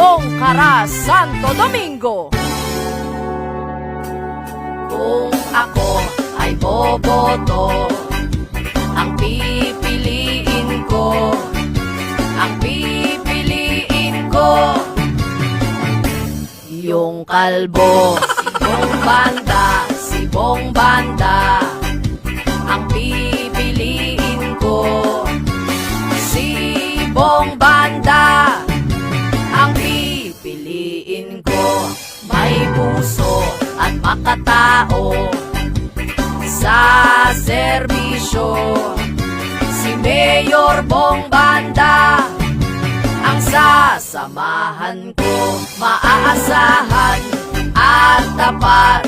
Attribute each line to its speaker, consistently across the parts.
Speaker 1: Bongkara, Santo Domingo. Kung ako ay boboto, ang pipiliin ko, ang pipiliin ko, yung kalbo, si Bong Banda, si Bong Banda, ang pipiliin ko, si Bong Banda, at makatao sa serbisyo. Si Mayor Bong Banda, ang sasamahan ko, maaasahan at tapat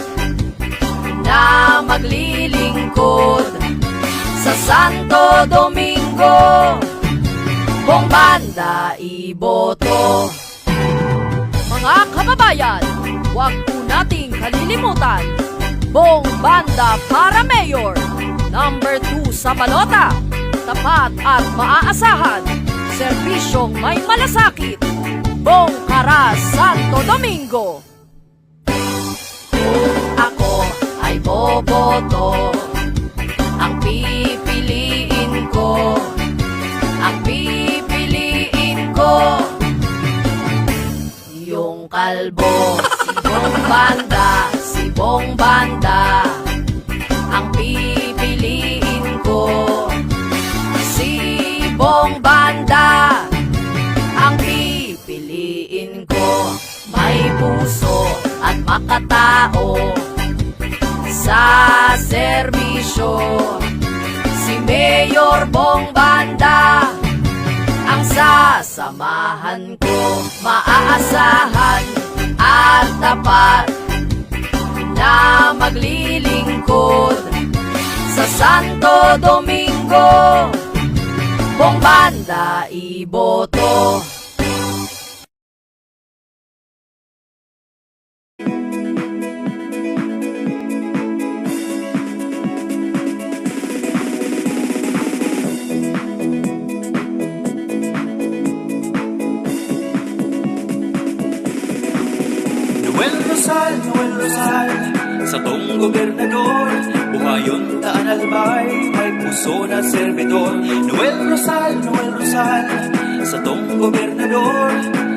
Speaker 1: na maglilingkod sa Santo Domingo. Bong Banda, iboto. Mga kababayan, huwag po nating kalilimutan. Bong Banda para Mayor. Number 2 sa balota. Tapat at maaasahan. Serbisyong may malasakit. Bong Kara Santo Domingo. Kung ako ay boboto, makatao sa serbisyo. Si Mayor Bong ang sasamahan ko, maaasahan at tapat na maglilingkod sa Santo Domingo. Bong Banda, iboto.
Speaker 2: Gobernador, buhayon taan albay, may puso na servidor. Noel Rosal, Noel Rosal, sa tong gobernador,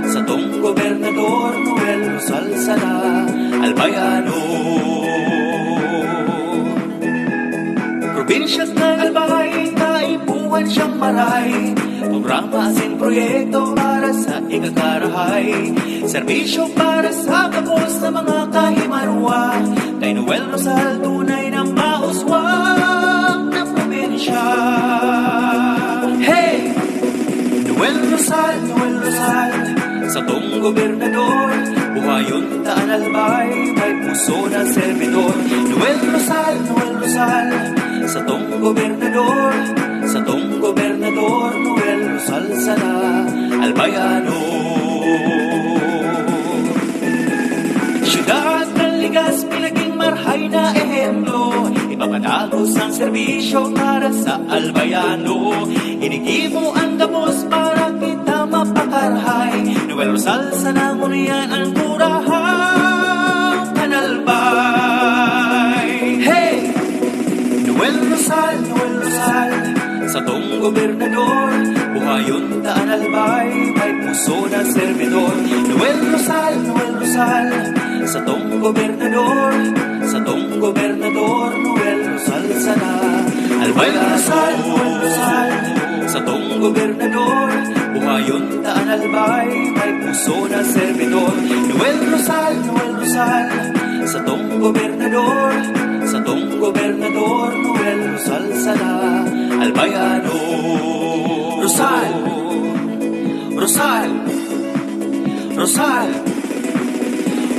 Speaker 2: sa tong gobernador, Noel Rosal sana, albayano. Probinsya ng Albay, kaipuan siyang maray Programa asin proyekto para sa ikakarahay. Serbisyo para sa kapos sa mga kahimarwa. Kay Noel Rosal, tunay na mauswang na probinsya. Hey! Noel Rosal, Noel Rosal Sa tong gobernador Buhayon taan albay May puso na servidor. Noel Rosal, Noel Rosal Sa tong gobernador Sa tong gobernador Noel Rosal sana Albayano. Siyudad ng ligas pinaging marhay na ehemplo. Ipapadagos ang serbisyo para sa albayano. Hinigi mo ang gamos para kita mapakarhay. Noel Rosal sa nangunyan ang kurahang kanalbay. Hey! Noel Rosal, Noel Rosal Sa tong gobernador Buhayon taan albay May puso na servidor. Noel Rosal, Noel Rosal Sa tong gobernador Sa tong gobernador Noel Rosal sana. Albay Rosal, Noel Rosal Sa tong gobernador Buhayon taan albay May puso na servidor. Noel Rosal, Noel Rosal Sa tong gobernador Tong gobernador Noel Rosal sana Albayano Rosal Rosal Rosal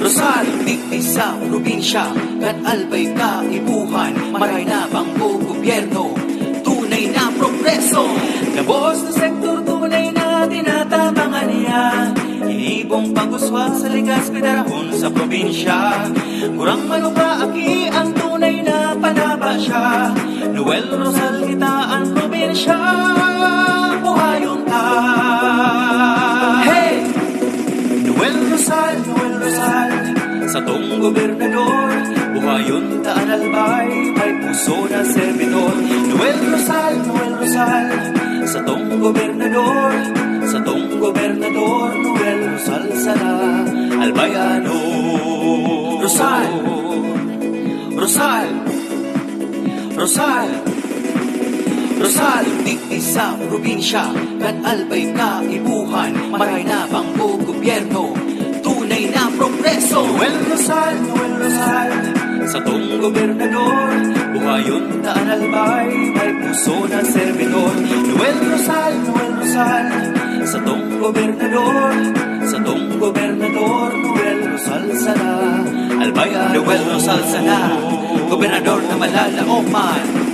Speaker 2: Rosal, bigti sa probinsya Kan albay ka ibuhan Maray na bangko gobyerno Tunay na progreso. Kabos na sektor Inibong paguswa sa ligas pinarahon sa probinsya. Kurang manuka aki ang tunay na panaba siya. Noel Rosal kita ang probinsya. Buhayon ta Hey! Rosal Sa tong gobernador. Buhayon taan albay May puso na servidor. Noel Rosal, Noel Rosal Sa tong gobernador gobernador Noel Rosal sala Albayano Rosal Rosal Rosal Rosal, digdi sa probinsya Kan albay ka ibuhan Maray na bangko gobyerno? Tunay na progreso. Noel Rosal, Noel Rosal Sa tong gobernador Buhayon taan albay May puso na servidor. Noel Rosal, Noel Rosal Sa tong gobernador Sa tong gobernador Noel Rosal sana. Albaya Noel Rosal sana Gobernador na malalaoman